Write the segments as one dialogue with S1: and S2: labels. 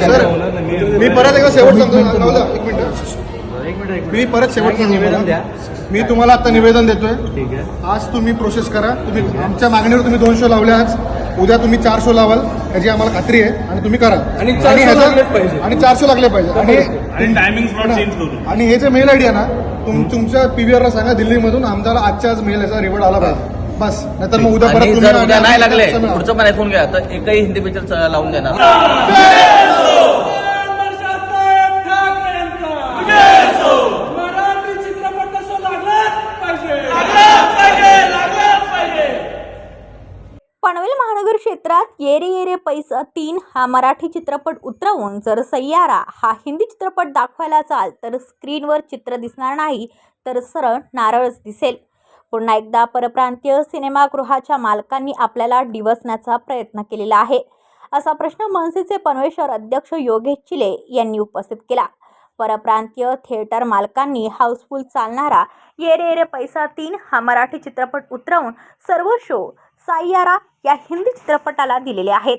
S1: Sir मी परत एकदा शेवट सांगतो. एक मिनिट मी परत शेवट सांगतो
S2: निवेदन द्या.
S1: तुम्हाला. मी तुम्हाला आता निवेदन देतोय.
S2: ठीक आहे.
S1: आज तुम्ही प्रोसेस करा. तुम्ही आमच्या मागणीवर तुम्ही दोन शो लावले आज. उद्या तुम्ही चार शो लावाल. याची आम्हाला खात्री आहे. आणि तुम्ही करा.
S3: आणि.
S1: आणि चार शो लागले पाहिजे. आणि
S4: आणि टायमिंग स्लॉट चेंज करू
S1: आणि हे जे मेल आयडी आहे ना तुम तुमच्या पीव्हीआरला सांगा दिल्लीमधून आमच्याला आजच्या आज मेल याचा रिवॉर्ड आला पाहिजे. बस नाहीतर मग उद्या परत
S5: आणि
S1: तुम्ही
S5: जर उद्या नाही लागले. पुढचं पण ऐकून घ्या. तर एकही हिंदी पिक्चर लावून देणार.
S3: मराठी चित्रपट तसं लागलाच पाहिजे
S6: पनवेल महानगर क्षेत्रात येरे येरे पैसा तीन हा मराठी चित्रपट उतरवून जर सय्यारा हा हिंदी चित्रपट दाखवायला चाल तर स्क्रीनवर चित्र दिसणार नाही तर सरळ नारळच दिसेल. पुन्हा एकदा परप्रांतीय सिनेमागृहाच्या मालकांनी आपल्याला डिवसण्याचा प्रयत्न केलेला आहे असा प्रश्न मनसेचे पनवेश्वर अध्यक्ष योगेश चिले यांनी उपस्थित केला. परप्रांतीय थिएटर मालकांनी हाऊसफुल चालणारा येरे येरे पैसा तीन हा मराठी चित्रपट उतरवून सर्व शो साय्यारा या हिंदी चित्रपटाला दिलेले आहेत.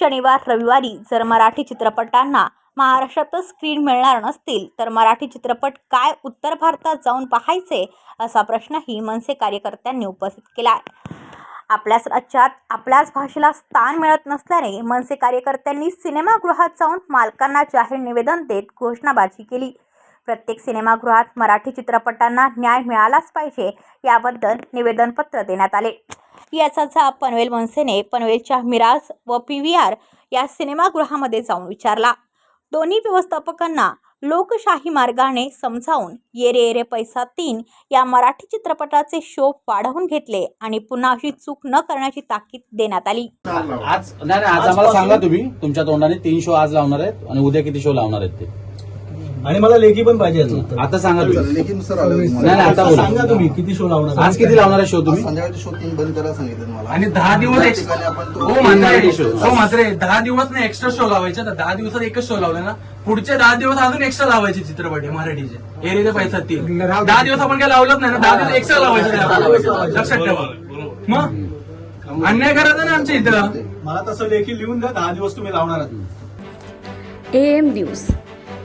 S6: शनिवार रविवारी जर मराठी चित्रपटांना महाराष्ट्रातच स्क्रीन मिळणार नसतील तर मराठी चित्रपट काय उत्तर भारतात जाऊन पाहायचे असा प्रश्नही मनसे कार्यकर्त्यांनी उपस्थित केला. आहे आपल्याच राज्यात आपल्याच भाषेला स्थान मिळत नसल्याने मनसे कार्यकर्त्यांनी सिनेमागृहात जाऊन मालकांना जाहीर निवेदन देत घोषणाबाजी केली. प्रत्येक सिनेमागृहात मराठी चित्रपटांना न्याय मिळालाच पाहिजे याबद्दल निवेदनपत्र देण्यात आले. याचा जाब पनवेल मनसेने पनवेलच्या मिराज व पी व्ही आर या सिनेमागृहामध्ये जाऊन विचारला. दोन्ही व्यवस्थापकांना लोकशाही मार्गाने समजावून येरे येरे पैसा तीन या मराठी चित्रपटाचे शो वाढवून घेतले आणि पुन्हा अशी चूक न करण्याची ताकीद देण्यात आली.
S7: आज नाही आज आम्हाला सांगा तुम्ही. तुमच्या तोंडाने तीन शो आज लावणार आहेत आणि उद्या किती शो लावणार आहेत ते?
S2: आणि मला लेखी पण पाहिजे याचं उत्तर.
S7: आता सांगा तुम्ही.
S8: लेकिन सर आलं
S7: नाही नाही आता
S2: सांगा
S7: बोला
S2: तुम्ही किती शो लावणार?
S7: आज किती लावणार आहे शो तुम्ही?
S8: संध्याकाळचे शो तीन बंद करायला सांगितलं मला.
S3: आणि दहा दिवस
S8: त्या
S3: ex-
S8: ठिकाणी आपण तो-
S3: हो
S7: show.
S3: हो मात्र दहा दिवस नाही एक्स्ट्रा शो लावायचे. तर दहा दिवसात एकच शो लावले ना. पुढचे दहा दिवस अजून एक्स्ट्रा लावायचे चित्रपट आहे मराठीचे. एरिया पैसा तीन. दहा दिवस आपण काय लावलंच नाही ना दहा दिवस एक्स्ट्रा लावायचे. लक्षात ठेवा. मग? अन्याय करायचा ना आमच्या इथं.
S2: मला तसं लेखी लिहून द्या दहा दिवस तुम्ही लावणार आहात.
S9: M news.